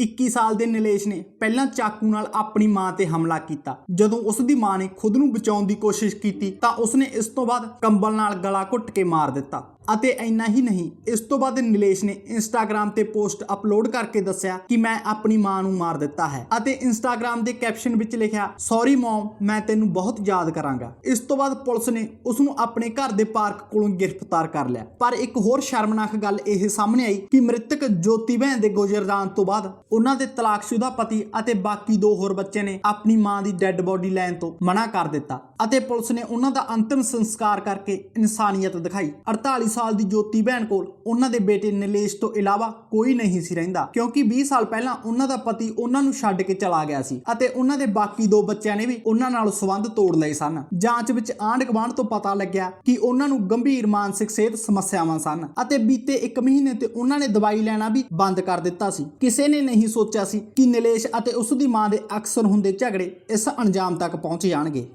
21 ਸਾਲ ਦੇ ਨਿਲੇਸ਼ ਨੇ ਪਹਿਲਾਂ ਚਾਕੂ ਨਾਲ ਆਪਣੀ ਮਾਂ ਤੇ ਹਮਲਾ ਕੀਤਾ। ਜਦੋਂ ਉਸ ਦੀ ਮਾਂ ਨੇ ਖੁਦ ਨੂੰ ਬਚਾਉਣ ਦੀ ਕੋਸ਼ਿਸ਼ ਕੀਤੀ ਤਾਂ ਉਸਨੇ ਇਸ ਤੋਂ ਬਾਅਦ ਕੰਬਲ ਨਾਲ ਗਲਾ ਘੁੱਟ ਕੇ ਮਾਰ ਦਿੱਤਾ। ਅਤੇ ਇੰਨਾ ਹੀ ਨਹੀਂ, ਇਸ ਤੋਂ ਬਾਅਦ ਨਿਲੇਸ਼ ਨੇ ਇੰਸਟਾਗ੍ਰam ਤੇ ਪੋਸਟ ਅਪਲੋਡ ਕਰਕੇ ਦੱਸਿਆ ਕਿ ਮੈਂ ਆਪਣੀ ਮਾਂ ਨੂੰ ਮਾਰ ਦਿੱਤਾ ਹੈ ਅਤੇ ਇੰਸਟਾਗ੍ਰam ਦੇ ਕੈਪਸ਼ਨ ਵਿੱਚ ਲਿਖਿਆ ਸੌਰੀ ਮਮ ਮੈਂ ਤੈਨੂੰ ਬਹੁਤ ਯਾਦ ਕਰਾਂਗਾ। ਇਸ ਤੋਂ ਬਾਅਦ ਪੁਲਿਸ ਨੇ ਉਸ ਨੂੰ ਆਪਣੇ ਘਰ ਦੇ ਪਾਰਕ ਕੋਲੋਂ ਗ੍ਰਿਫਤਾਰ ਕਰ ਲਿਆ। ਪਰ ਇੱਕ ਹੋਰ ਸ਼ਰਮਨਾਕ ਗੱਲ ਇਹ ਸਾਹਮਣੇ ਆਈ ਕਿ ਮ੍ਰਿਤਕ ਜੋਤੀ ਭੈਣ ਦੇ ਗੁਜ਼ਰ ਜਾਣ ਤੋਂ ਬਾਅਦ ਉਹਨਾਂ ਦੇ ਤਲਾਕਸ਼ੁਦਾ ਪਤੀ ਅਤੇ ਬਾਕੀ ਦੋ ਹੋਰ ਬੱਚੇ ਨੇ ਆਪਣੀ ਮਾਂ ਦੀ ਡੈੱਡ ਬੋਡੀ ਲੈਣ ਤੋਂ ਮਨਾ ਕਰ ਦਿੱਤਾ ਅਤੇ ਪੁਲਿਸ ਨੇ ਉਹਨਾਂ ਦਾ ਅੰਤਿਮ ਸੰਸਕਾਰ ਕਰਕੇ ਇਨਸਾਨੀਅਤ ਦਿਖਾਈ। 48 ਸਾਲ ਦੀ ਜੋਤੀ ਭੈਣ ਕੋਲ ਉਹਨਾਂ ਦੇ ਬੇਟੇ ਨਿਲੇਸ਼ ਤੋਂ ਇਲਾਵਾ ਕੋਈ ਨਹੀਂ ਸੀ ਰਹਿੰਦਾ, ਕਿਉਂਕਿ 20 ਸਾਲ ਪਹਿਲਾਂ ਉਹਨਾਂ ਦਾ ਪਤੀ ਉਹਨਾਂ ਨੂੰ ਛੱਡ ਕੇ ਚਲਾ ਗਿਆ ਸੀ ਅਤੇ ਉਹਨਾਂ ਦੇ ਬਾਕੀ ਦੋ ਬੱਚਿਆਂ ਨੇ ਵੀ ਉਹਨਾਂ ਨਾਲ ਸੰਬੰਧ ਤੋੜ ਲਏ ਸਨ। ਜਾਂਚ ਵਿੱਚ ਆਂਢ ਗੁਆਂਢ ਤੋਂ ਪਤਾ ਲੱਗਿਆ ਕਿ ਉਹਨਾਂ ਨੂੰ ਗੰਭੀਰ ਮਾਨਸਿਕ ਸਿਹਤ ਸਮੱਸਿਆਵਾਂ ਸਨ ਅਤੇ ਬੀਤੇ 1 ਮਹੀਨੇ ਤੇ ਉਹਨਾਂ ਨੇ ਦਵਾਈ ਲੈਣਾ ਵੀ ਬੰਦ ਕਰ ਦਿੱਤਾ ਸੀ। ਕਿਸੇ ਨੇ ਨਹੀਂ ਸੋਚਿਆ ਸੀ ਕਿ ਨਿਲੇਸ਼ ਅਤੇ ਉਸ ਦੀ ਮਾਂ ਦੇ ਅਕਸਰ ਹੁੰਦੇ ਝਗੜੇ ਇਸ ਅੰਜਾਮ ਤੱਕ ਪਹੁੰਚ ਜਾਣਗੇ।